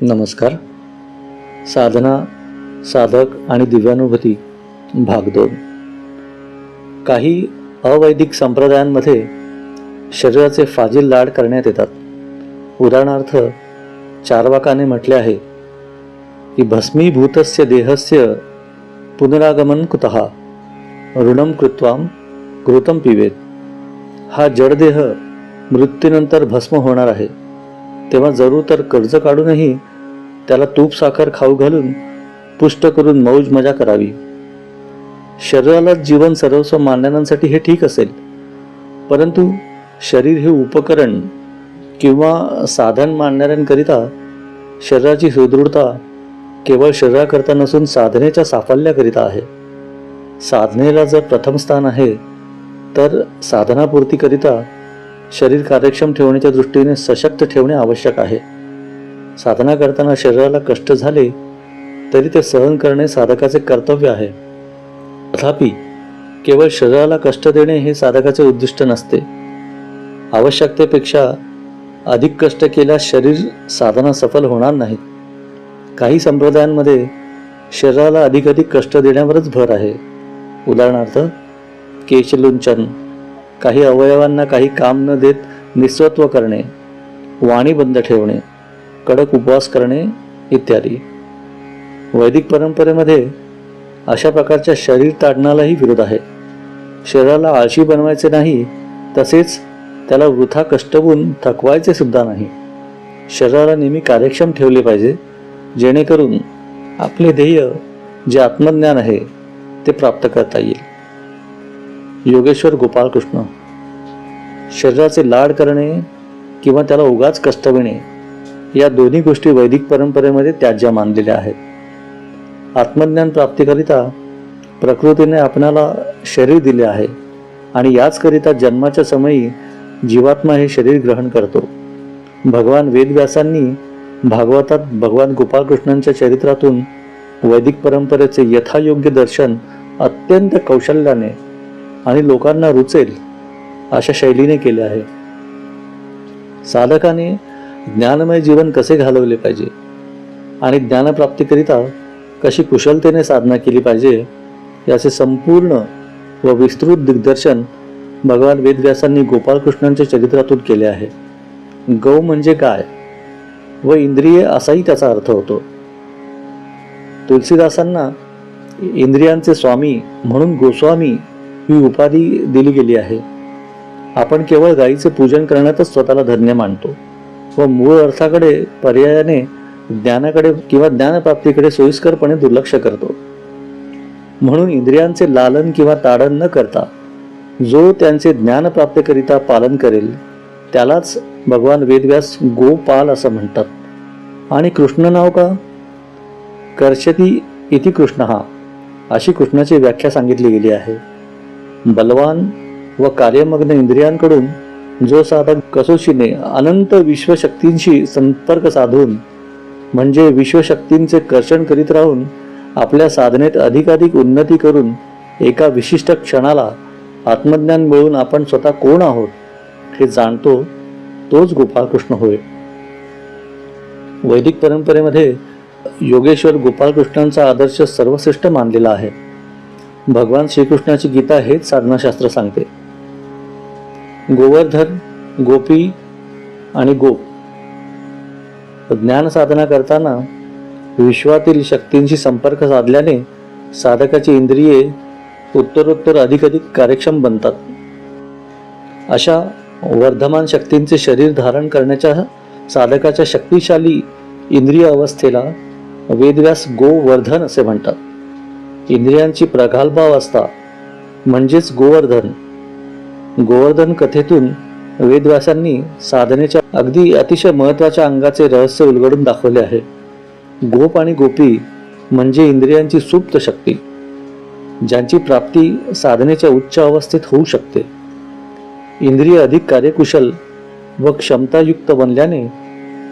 नमस्कार. साधना साधक आणि दिव्यानुभूती भाग दोन. काही अवैदिक संप्रदायांमध्ये शरीराचे फाजील लाड करण्यात येतात. उदाहरणार्थ चारवाकाने म्हटले आहे की भस्मीभूतस्य देहस्य पुनरागमन कुतः? ऋणम कृत्वाम घृतम पिवेत हा जडदेह मृत्यूनंतर भस्म होणार आहे. तेव्हा जरूर तर कर्ज काढूनही त्याला तूप साखर खाऊ घालून पुष्ट करून मौज मजा करावी. शरीराला जीवन सर्वस्व मानणाऱ्यांसाठी हे ठीक असेल परंतु शरीर हे उपकरण किंवा साधन मानणाऱ्यांकरिता शरीराची सुदृढता केवळ शरीराकरता नसून साधनेच्या साफल्याकरिता आहे. साधनेला जर प्रथम स्थान आहे तर साधनापूर्तीकरिता शरीर कार्यक्षम ठेवण्याच्या दृष्टीने सशक्त ठेवणे आवश्यक आहे. साधना करताना शरीराला कष्ट झाले तरी ते सहन करणे साधकाचे कर्तव्य आहे. तथापि केवळ शरीराला कष्ट देणे हे साधकाचे उद्दिष्ट नसते. आवश्यकतेपेक्षा अधिक कष्ट केल्यास शरीर साधना सफल होणार नाही. काही संप्रदायांमध्ये शरीराला अधिक अधिक कष्ट देण्यावरच भर आहे. उदाहरणार्थ केशलुंचन काही अवयवांना काही काम न देत निस्वत्व करणे वाणी बंद ठेवणे कडक उपवास करणे इत्यादी. वैदिक परंपरेमध्ये अशा प्रकारच्या शरीर ताडणालाही विरोध आहे. शरीराला आळशी बनवायचे नाही तसेच त्याला वृथा कष्टवून थकवायचे सुद्धा नाही. शरीराला नेहमी कार्यक्षम ठेवले पाहिजे जेणेकरून आपले ध्येय जे आत्मज्ञान आहे ते प्राप्त करता येईल. योगेश्वर गोपाळकृष्ण. शरीराचे लाड करणे किंवा त्याला उगाच कष्टविणे या दोन्ही गोष्टी वैदिक परंपरेमध्ये त्याज्य मानलेल्या आहेत. आत्मज्ञान प्राप्तीकरिता प्रकृतीने आपणाला शरीर दिले आहे आणि याचकरिता जन्माच्या समयी जीवात्मा हे शरीर ग्रहण करतो. भगवान वेदव्यासांनी भागवतात भगवान गोपाळकृष्णांच्या चरित्रातून वैदिक परंपरेचे यथायोग्य दर्शन अत्यंत कौशल्याने आणि लोकांना रुचेल अशा शैलीने केले आहे. साधकाने ज्ञानमय जीवन कसे घालवले पाहिजे आणि ज्ञानप्राप्तीकरिता कशी कुशलतेने साधना केली पाहिजे याचे संपूर्ण व विस्तृत दिग्दर्शन भगवान वेदव्यासांनी गोपाळकृष्णांच्या चरित्रातून केले आहे. गौ म्हणजे काय व इंद्रिये असाही त्याचा अर्थ होतो. तुलसीदासांना इंद्रियांचे स्वामी म्हणून गोस्वामी ही उपाधी दिली गेली आहे. आपण केवळ गायीचे पूजन करण्यातच स्वतःला धन्य मानतो व मूळ अर्थाकडे पर्यायाने ज्ञानाकडे किंवा ज्ञानप्राप्तीकडे सोयीस्करपणे दुर्लक्ष करतो. म्हणून इंद्रियांचे लालन किंवा ताडन न करता जो त्यांचे ज्ञानप्राप्तीकरिता पालन करेल त्यालाच भगवान वेदव्यास गोपाल असं म्हणतात. आणि कृष्ण नाव का? कर्षती इति कृष्ण हा अशी कृष्णाची व्याख्या सांगितली गेली आहे. बलवान व कार्यमग्न इंद्रियांकडून जो साधक कसोशीने अनंत विश्वशक्तींशी संपर्क साधून म्हणजे विश्वशक्तींचे कर्षण करीत राहून आपल्या साधनेत अधिकाधिक उन्नती करून एका विशिष्ट क्षणाला आत्मज्ञान मिळून आपण स्वतः कोण आहोत हे जाणतो तोच गोपाळकृष्ण होय. वैदिक परंपरेमध्ये योगेश्वर गोपाळकृष्णांचा आदर्श सर्वश्रेष्ठ मानलेला आहे. भगवान श्रीकृष्णाची गीता हेच साधनाशास्त्र सांगते. गोवर्धन गोपी आणि गोप ज्ञान साधना करताना विश्वातील शक्तींशी संपर्क साधल्याने साधकाची इंद्रिये उत्तरोत्तर अधिकाधिक कार्यक्षम बनतात. अशा वर्धमान शक्तींचे शरीर धारण करण्याच्या साधकाच्या शक्तिशाली इंद्रिय अवस्थेला वेदव्यास गोवर्धन असे म्हणतात. इंद्रियांची प्रगल्भावस्था म्हणजेच गोवर्धन. गोवर्धन कथेतून वेदव्यासांनी साधनेच्या अगदी अतिशय महत्त्वाच्या अंगाचे रहस्य उलगडून दाखवले आहे. गोप आणि गोपी म्हणजे इंद्रियांची सुप्त शक्ती ज्यांची प्राप्ती साधनेच्या उच्च अवस्थेत होऊ शकते. इंद्रिय अधिक कार्यकुशल व क्षमतायुक्त बनल्याने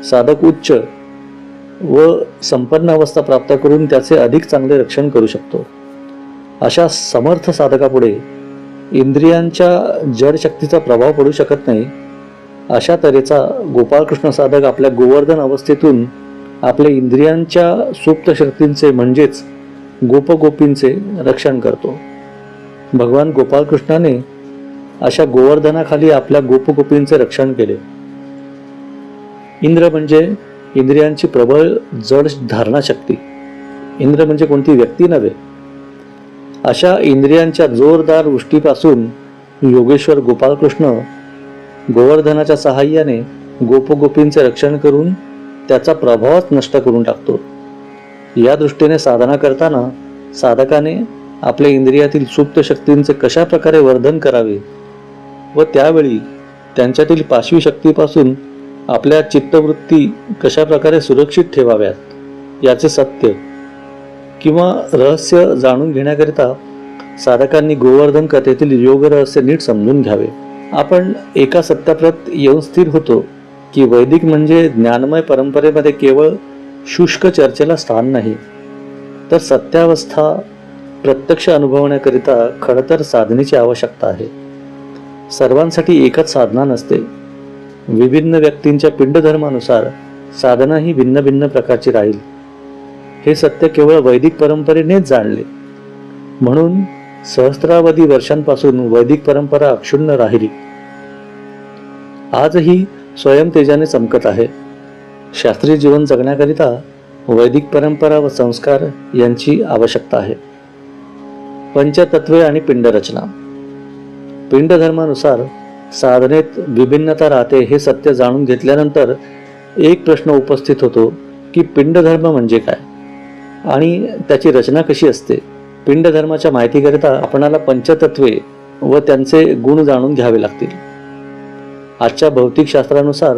साधक उच्च व संपन्न अवस्था प्राप्त करून त्याचे अधिक चांगले रक्षण करू शकतो. अशा समर्थ साधकापुढे इंद्रियांच्या जड शक्तीचा प्रभाव पडू शकत नाही अशा तऱ्हेचा गोपाळकृष्ण साधक आपल्या गोवर्धन अवस्थेतून आपल्या इंद्रियांच्या सुप्त शक्तींचे म्हणजेच गोपगोपींचे रक्षण करतो. भगवान गोपाळकृष्णाने अशा गोवर्धनाखाली आपल्या गोपगोपींचे रक्षण केले. इंद्र म्हणजे इंद्रियांची प्रबळ जड धारणा शक्ती इंद्र म्हणजे कोणती व्यक्ती नव्हे. अशा इंद्रियांच्या जोरदार वृष्टीपासून योगेश्वर गोपालकृष्ण गोवर्धनाच्या सहाय्याने गोपगोपींचे रक्षण करून त्याचा प्रभावच नष्ट करून टाकतो. या दृष्टीने साधना करताना साधकाने आपल्या इंद्रियातील सुप्त शक्तींचे कशा प्रकारे वर्धन करावे व त्यावेळी त्यांच्यातील पाशवी शक्तीपासून आपल्या चित्तवृत्ती कशा प्रकारे सुरक्षित ठेवाव्यात याचे सत्य किंवा रहस्य जाणून घेण्याकरिता साधकांनी गोवर्धन कथेतील योग रहस्य नीट समजून घ्यावे. आपण एका सत्याप्रत येऊन स्थिर होतो की वैदिक म्हणजे ज्ञानमय परंपरेमध्ये केवळ शुष्क चर्चेला स्थान नाही तर सत्यावस्था प्रत्यक्ष अनुभवण्याकरिता खडतर साधनेची आवश्यकता आहे. सर्वांसाठी एकच साधना नसते विभिन्न व्यक्तींच्या पिंडधर्मानुसार साधना ही भिन्न भिन्न प्रकारची राहील. हे सत्य केवळ वैदिक परंपरेनेच जाणले. म्हणून सहस्त्रावधी वर्षांपासून वैदिक परंपरा अक्षुण्ण राहिली. आजही स्वयंतेजाने चमकत आहे. शास्त्रीय जीवन जगण्याकरिता वैदिक परंपरा व संस्कार यांची आवश्यकता आहे. पंचतत्वे आणि पिंडरचना. पिंड धर्मानुसार साधनेत विभिन्नता राहते हे सत्य जाणून घेतल्यानंतर एक प्रश्न उपस्थित होतो की पिंड धर्म म्हणजे काय? आणि त्याची रचना कशी असते? पिंड धर्माच्या माहितीकरिता आपणाला पंचतत्वे व त्यांचे गुण जाणून घ्यावे लागतील. आजच्या भौतिकशास्त्रानुसार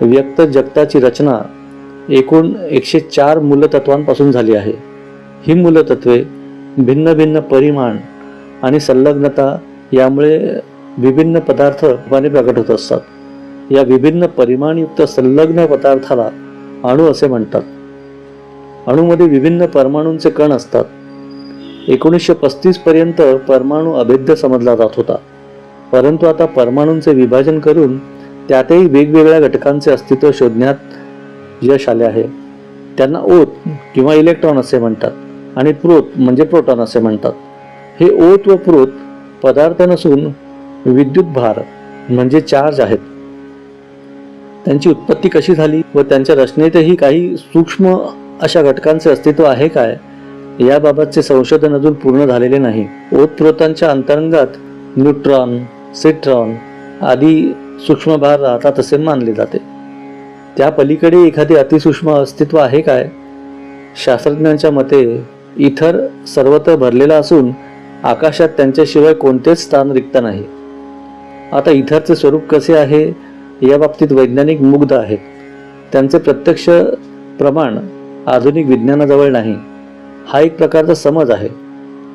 व्यक्त जगताची रचना एकूण एकशे चार मूलतत्वांपासून झाली आहे. ही मूलतत्वे भिन्न भिन्न परिमाण आणि संलग्नता यामुळे विभिन्न पदार्थ रूपाने प्रकट होत असतात. या विभिन्न परिमाणयुक्त संलग्न पदार्थाला अणू असे म्हणतात. अणूमध्ये विभिन्न परमाणूंचे कण असतात. एकोणीसशे पस्तीस पर्यंत परमाणू अभेद्य समजला जात होता. परंतु आता परमाणूंचे विभाजन करून त्यातही वेगवेगळ्या घटकांचे अस्तित्व शोधण्यात यश आले आहे. त्यांना ओत किंवा इलेक्ट्रॉन असे म्हणतात आणि प्रोत म्हणजे प्रोटॉन असे म्हणतात. हे ओत व प्रोत पदार्थ नसून विद्युत भार म्हणजे चार्ज आहेत. त्यांची उत्पत्ती कशी झाली व त्यांच्या रचनेतही काही सूक्ष्म अशा घटकांचे अस्तित्व आहे काय? याबाबतचे संशोधन अजून पूर्ण झालेले नाही. ओतप्रोतांच्या अंतरंगात न्यूट्रॉन सिट्रॉन आदी सूक्ष्म भार राहतात असे मानले जाते. त्या पलीकडे एखादे अतिसूक्ष्म अस्तित्व आहे काय? शास्त्रज्ञांच्या मते इथर सर्वत्र भरलेला असून आकाशात त्यांच्याशिवाय कोणतेच स्थान रिक्त नाही. आता इथरचे स्वरूप कसे आहे या बाबतीत वैज्ञानिक मुग्ध आहेत. त्यांचे प्रत्यक्ष प्रमाण आधुनिक विज्ञानाजवळ नाही. हा एक प्रकारचा समज आहे.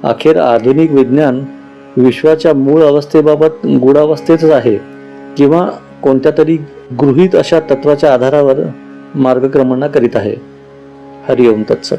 अखेर आधुनिक विज्ञान विश्वाच्या मूळ अवस्थेबाबत गूढावस्थेतच आहे किंवा कोणत्या तरी गृहीत अशा तत्वाच्या आधारावर मार्गक्रमणा करीत आहे. हरिओम तत्सत.